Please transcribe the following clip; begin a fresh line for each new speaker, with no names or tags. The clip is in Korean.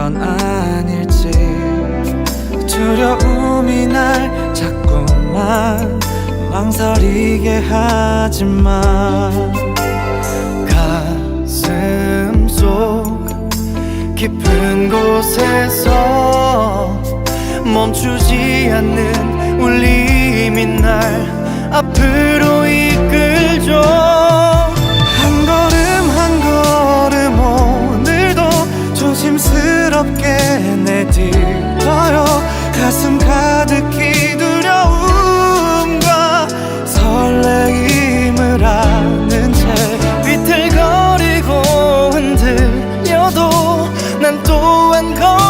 건 아닐지. 두려움이 날 자꾸만 망설이게 하지만
가슴 속 깊은 곳에서 멈추지 않는 울림이 날 앞으로
가볍게 내딛어요. 가슴 가득히 두려움과 설레임을 아는 채
비틀거리고 흔들려도 난 또한 걸